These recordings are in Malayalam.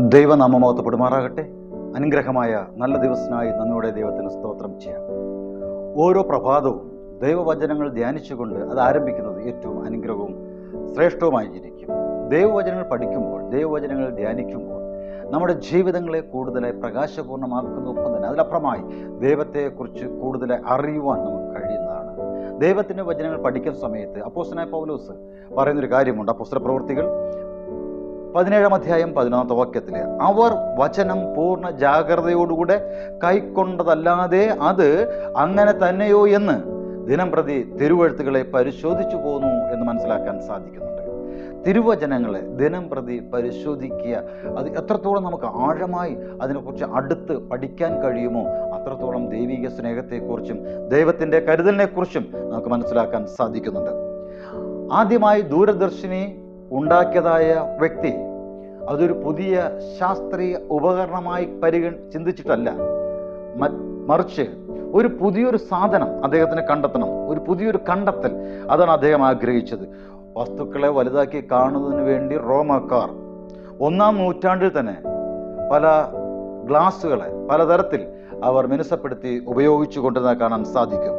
ദൈവനാമമഹത്വപ്പെടുമാറാകട്ടെ അനുഗ്രഹമായ നല്ല ദിവസത്തിനായി നന്നോടെ ദൈവത്തിന് സ്തോത്രം ചെയ്യാം. ഓരോ പ്രഭാതവും ദൈവവചനങ്ങൾ ധ്യാനിച്ചുകൊണ്ട് അത് ആരംഭിക്കുന്നത് ഏറ്റവും അനുഗ്രഹവും ശ്രേഷ്ഠവുമായിരിക്കും ദൈവവചനങ്ങൾ പഠിക്കുമ്പോൾ ദൈവവചനങ്ങൾ ധ്യാനിക്കുമ്പോൾ നമ്മുടെ ജീവിതങ്ങളെ കൂടുതലായി പ്രകാശപൂർണമാക്കുന്നതൊപ്പം തന്നെ അതിലപ്പുറമായി ദൈവത്തെക്കുറിച്ച് കൂടുതലായി അറിയുവാൻ നമുക്ക് കഴിയുന്നതാണ്. ദൈവത്തിന്റെ വചനങ്ങൾ പഠിക്കുന്ന സമയത്ത് അപ്പോസ്റ്റനായ പൗലോസ് പറയുന്നൊരു കാര്യമുണ്ട്. അപ്പോസ്തല പ്രവൃത്തികൾ പതിനേഴാം അധ്യായം പതിനൊന്നാമത്തെ വാക്യത്തിൽ അവർ വചനം പൂർണ ജാഗ്രതയോടുകൂടെ കൈക്കൊണ്ടതല്ലാതെ അത് അങ്ങനെ തന്നെയോ എന്ന് ദിനം പ്രതി തിരുവഴുത്തുകളെ പരിശോധിച്ചു പോന്നു എന്ന് മനസ്സിലാക്കാൻ സാധിക്കുന്നുണ്ട്. തിരുവചനങ്ങളെ ദിനം പ്രതി പരിശോധിക്കുക അത് എത്രത്തോളം നമുക്ക് ആഴമായി അതിനെക്കുറിച്ച് അടുത്ത് പഠിക്കാൻ കഴിയുമോ അത്രത്തോളം ദൈവിക സ്നേഹത്തെക്കുറിച്ചും ദൈവത്തിന്റെ കരുതലിനെക്കുറിച്ചും നമുക്ക് മനസ്സിലാക്കാൻ സാധിക്കുന്നുണ്ട്. ആദ്യമായി ദൂരദർശിനി ഉണ്ടാക്കിയതായ വ്യക്തി അതൊരു പുതിയ ശാസ്ത്രീയ ഉപകരണമായി പരിഗ ചിന്തിച്ചിട്ടല്ല. മറിച്ച് ഒരു പുതിയൊരു സാധനം അദ്ദേഹത്തിന് കണ്ടെത്തണം. ഒരു പുതിയൊരു കണ്ടെത്തൽ അതാണ് അദ്ദേഹം ആഗ്രഹിച്ചത്. വസ്തുക്കളെ വലുതാക്കി കാണുന്നതിന് വേണ്ടി റോമക്കാർ ഒന്നാം നൂറ്റാണ്ടിൽ തന്നെ പല ഗ്ലാസ്സുകളെ പലതരത്തിൽ അവർ മിനുസപ്പെടുത്തി ഉപയോഗിച്ചു കൊണ്ടിരുന്നത് കാണാൻ സാധിക്കും.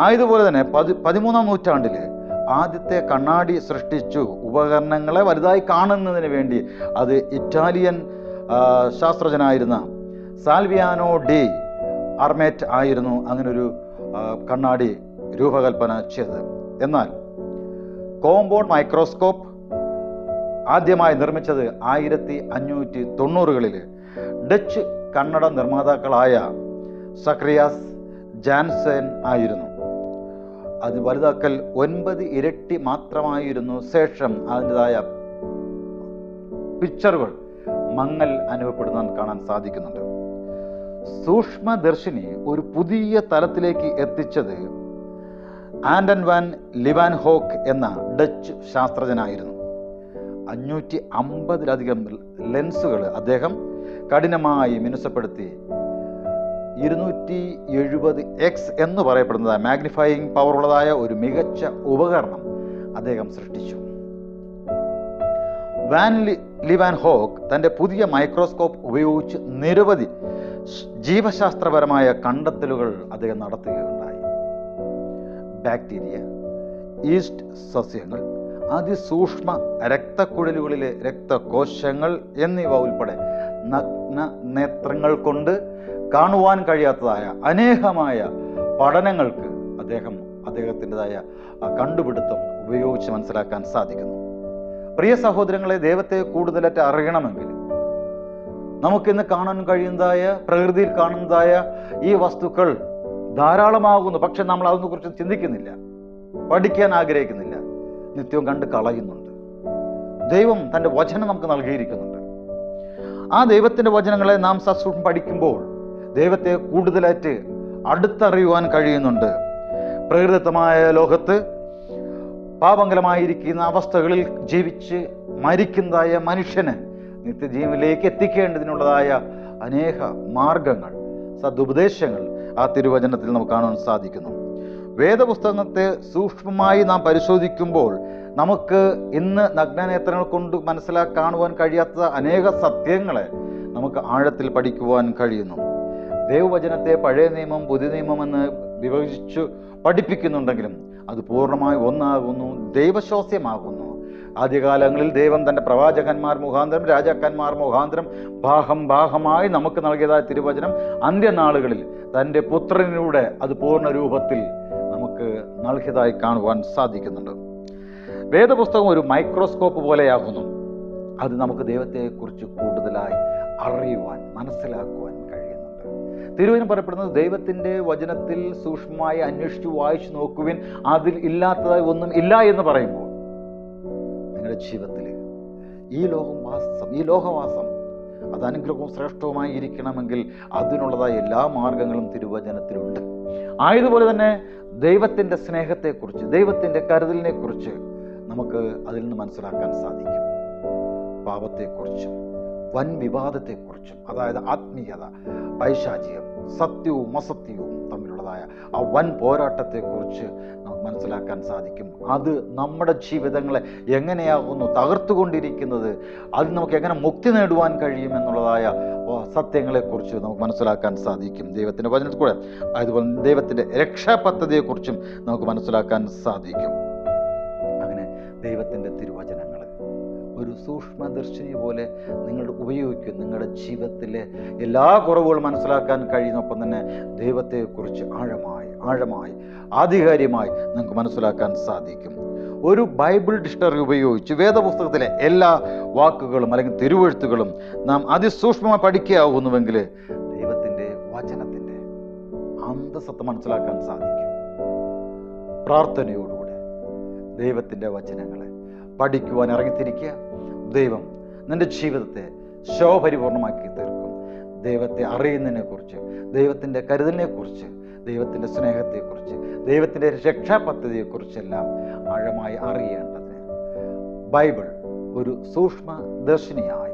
ആയതുപോലെ തന്നെ പതി പതിമൂന്നാം നൂറ്റാണ്ടിൽ ആദ്യത്തെ കണ്ണാടി സൃഷ്ടിച്ചു ഉപകരണങ്ങളെ വലുതായി കാണുന്നതിന് വേണ്ടി. അത് ഇറ്റാലിയൻ ശാസ്ത്രജ്ഞനായിരുന്ന സാൽവിയാനോ ഡി അർമേറ്റ് ആയിരുന്നു അങ്ങനൊരു കണ്ണാടി രൂപകൽപ്പന ചെയ്തത്. എന്നാൽ കോമ്പൗണ്ട് മൈക്രോസ്കോപ്പ് ആദ്യമായി നിർമ്മിച്ചത് ആയിരത്തി അഞ്ഞൂറ്റി തൊണ്ണൂറുകളിൽ ഡച്ച് കണ്ണട നിർമ്മാതാക്കളായ സക്രിയാസ് ജാൻസൻ ആയിരുന്നു. അത് വലുതാക്കൽ ഒൻപത് ഇരട്ടി മാത്രമായിരുന്നു ശേഷം അതിന്റെതായ പിക്ചറുകൾ മങ്ങൽ അനുഭവപ്പെടുന്ന കാണാൻ സാധിക്കുന്നുണ്ട്. സൂക്ഷ്മദർശിനി ഒരു പുതിയ തലത്തിലേക്ക് എത്തിച്ചത് ആൻഡൻ വാൻ ലിവാൻ ഹോക്ക് എന്ന ഡച്ച് ശാസ്ത്രജ്ഞനായിരുന്നു. അഞ്ഞൂറ്റി അമ്പതിലധികം ലെൻസുകൾ അദ്ദേഹം കഠിനമായി മിനുസപ്പെടുത്തി ഇരുന്നൂറ്റി എഴുപത് എക്സ് എന്ന് പറയപ്പെടുന്നത് മാഗ്നിഫൈയിങ് പവർ ഉള്ളതായ ഒരു മികച്ച ഉപകരണം അദ്ദേഹം സൃഷ്ടിച്ചു. വാൻ ലിവാൻ ഹോക്ക് തന്റെ പുതിയ മൈക്രോസ്കോപ്പ് ഉപയോഗിച്ച് നിരവധി ജീവശാസ്ത്രപരമായ കണ്ടെത്തലുകൾ അദ്ദേഹം നടത്തുകയുണ്ടായി. ബാക്ടീരിയ ഈസ്റ്റ് സസ്യങ്ങൾ അതിസൂക്ഷ്മ രക്തക്കുഴലുകളിലെ രക്തകോശങ്ങൾ എന്നിവ ഉൾപ്പെടെ നഗ്ന നേത്രങ്ങൾ കൊണ്ട് കാണുവാൻ കഴിയാത്തതായ അനേകമായ പഠനങ്ങൾക്ക് അദ്ദേഹം അദ്ദേഹത്തിന്റെതായ കണ്ടുപിടുത്തം ഉപയോഗിച്ച് മനസ്സിലാക്കാൻ സാധിക്കുന്നു. പ്രിയ സഹോദരങ്ങളെ ദൈവത്തെ കൂടുതലായിട്ട് അറിയണമെങ്കിൽ നമുക്കിന്ന് കാണാൻ കഴിയുന്നതായ പ്രകൃതിയിൽ കാണുന്നതായ ഈ വസ്തുക്കൾ ധാരാളമാകുന്നു. പക്ഷെ നമ്മൾ അതിനെ കുറിച്ച് ചിന്തിക്കുന്നില്ല. പഠിക്കാൻ ആഗ്രഹിക്കുന്നില്ല. നിത്യവും കണ്ട് കളയുന്നുണ്ട്. ദൈവം തന്റെ വചനം നമുക്ക് നൽകിയിരിക്കുന്നുണ്ട്. ആ ദൈവത്തിന്റെ വചനങ്ങളെ നാം സസൂക്ഷ്മം പഠിക്കുമ്പോൾ ദൈവത്തെ കൂടുതലായിട്ട് അടുത്തറിയുവാൻ കഴിയുന്നുണ്ട്. പ്രകൃതിദത്തമായ ലോകത്ത് പാപങ്കലമായിരിക്കുന്ന അവസ്ഥകളിൽ ജീവിച്ച് മരിക്കുന്നതായ മനുഷ്യന് നിത്യജീവനിലേക്ക് എത്തിക്കേണ്ടതിനുള്ളതായ അനേക മാർഗങ്ങൾ സദുപദേശങ്ങൾ ആ തിരുവചനത്തിൽ നമുക്ക് കാണാൻ സാധിക്കുന്നു. വേദപുസ്തകത്തെ സൂക്ഷ്മമായി നാം പരിശോധിക്കുമ്പോൾ നമുക്ക് ഇന്ന് നഗ്നനേത്രങ്ങൾ കൊണ്ട് മനസ്സിലാക്കാണുവാൻ കഴിയാത്ത അനേക സത്യങ്ങളെ നമുക്ക് ആഴത്തിൽ പഠിക്കുവാൻ കഴിയുന്നു. ദൈവവചനത്തെ പഴയ നിയമം പുതിയ നിയമം എന്ന് വിഭജിച്ചു പഠിപ്പിക്കുന്നുണ്ടെങ്കിലും അത് പൂർണമായി ഒന്നാകുന്നു ദൈവശോസ്യമാകുന്നു. ആദ്യകാലങ്ങളിൽ ദൈവം തന്റെ പ്രവാചകന്മാർ മുഖാന്തരം രാജാക്കന്മാർ മുഖാന്തരം ഭാഗം ഭാഗമായി നമുക്ക് നൽകിയതായ തിരുവചനം അന്ത്യനാളുകളിൽ തന്റെ പുത്രനിലൂടെ അത് പൂർണ രൂപത്തിൽ നമുക്ക് നൽകിയതായി കാണുവാൻ സാധിക്കുന്നുണ്ട്. വേദപുസ്തകം ഒരു മൈക്രോസ്കോപ്പ് പോലെയാകുന്നു. അത് നമുക്ക് ദൈവത്തെക്കുറിച്ച് കൂടുതലായി അറിയുവാൻ മനസ്സിലാക്കുവാൻ തിരുവചനം പറയപ്പെടുന്നത് ദൈവത്തിന്റെ വചനത്തിൽ സൂക്ഷ്മമായി അന്വേഷിച്ചു വായിച്ചു നോക്കുവിൻ. അതിൽ ഇല്ലാത്തതായി ഒന്നും ഇല്ല എന്ന് പറയുമ്പോൾ നിങ്ങളുടെ ജീവിതത്തിൽ ഈ ലോകം വാസം ഈ ലോകവാസം അത് അനുഗ്രഹവും ശ്രേഷ്ഠവുമായി ഇരിക്കണമെങ്കിൽ അതിനുള്ളതായ എല്ലാ മാർഗങ്ങളും തിരുവചനത്തിലുണ്ട്. ആയതുപോലെ തന്നെ ദൈവത്തിന്റെ സ്നേഹത്തെക്കുറിച്ച് ദൈവത്തിന്റെ കരുതലിനെക്കുറിച്ച് നമുക്ക് അതിൽ നിന്ന് മനസ്സിലാക്കാൻ സാധിക്കും. പാപത്തെക്കുറിച്ചും വൻ വിവാദത്തെക്കുറിച്ചും അതായത് ആത്മീയത പൈശാചികം സത്യവും അസത്യവും തമ്മിലുള്ളതായ ആ വൻ പോരാട്ടത്തെക്കുറിച്ച് നമുക്ക് മനസ്സിലാക്കാൻ സാധിക്കും. അത് നമ്മുടെ ജീവിതങ്ങളെ എങ്ങനെയാകുന്നു തകർത്തുകൊണ്ടിരിക്കുന്നത് അത് നമുക്ക് എങ്ങനെ മുക്തി നേടുവാൻ കഴിയും എന്നുള്ളതായ സത്യങ്ങളെക്കുറിച്ച് നമുക്ക് മനസ്സിലാക്കാൻ സാധിക്കും. ദൈവത്തിന്റെ വചനത്തിൽ കൂടെ അതുപോലെ ദൈവത്തിന്റെ രക്ഷാപദ്ധതിയെക്കുറിച്ചും നമുക്ക് മനസ്സിലാക്കാൻ സാധിക്കും. അങ്ങനെ ദൈവത്തിന്റെ തിരുവചനങ്ങൾ ഒരു സൂക്ഷ്മദർശിനി പോലെ നിങ്ങൾ ഉപയോഗിക്കും നിങ്ങളുടെ ജീവിതത്തിലെ എല്ലാ കുറവുകളും മനസ്സിലാക്കാൻ കഴിയുന്നൊപ്പം തന്നെ ദൈവത്തെക്കുറിച്ച് ആഴമായി ആഴമായി ആധികാരികമായി നിങ്ങൾക്ക് മനസ്സിലാക്കാൻ സാധിക്കും. ഒരു ബൈബിൾ ഡിക്ഷണറി ഉപയോഗിച്ച് വേദപുസ്തകത്തിലെ എല്ലാ വാക്കുകളും അല്ലെങ്കിൽ തിരുവഴുത്തുകളും നാം അതിസൂക്ഷ്മമായി പഠിക്കുകയാകുന്നുവെങ്കിൽ ദൈവത്തിന്റെ വചനത്തിന്റെ അന്തസത്ത മനസ്സിലാക്കാൻ സാധിക്കും. പ്രാർത്ഥനയോടുകൂടെ ദൈവത്തിന്റെ വചനങ്ങളെ പഠിക്കുവാൻ ഇറങ്ങിത്തിരിക്കുക. ദൈവം നിന്റെ ജീവിതത്തെ ശോഭരിപൂർണമാക്കി തീർക്കും. ദൈവത്തെ അറിയുന്നതിനെക്കുറിച്ച് ദൈവത്തിന്റെ കരുതലിനെക്കുറിച്ച് ദൈവത്തിന്റെ സ്നേഹത്തെക്കുറിച്ച് ദൈവത്തിന്റെ രക്ഷാപദ്ധതിയെക്കുറിച്ചെല്ലാം ആഴമായി അറിയേണ്ടതിന് ബൈബിൾ ഒരു സൂക്ഷ്മ ദർശിനിയായി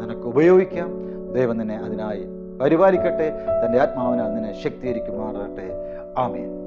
നിനക്ക് ഉപയോഗിക്കാം. ദൈവം നിന്നെ അതിനായി പരിപാലിക്കട്ടെ. തന്റെ ആത്മാവിനാൽ നിന്നെ ശക്തീകരിക്കുമാറാകട്ടെ. ആമേൻ.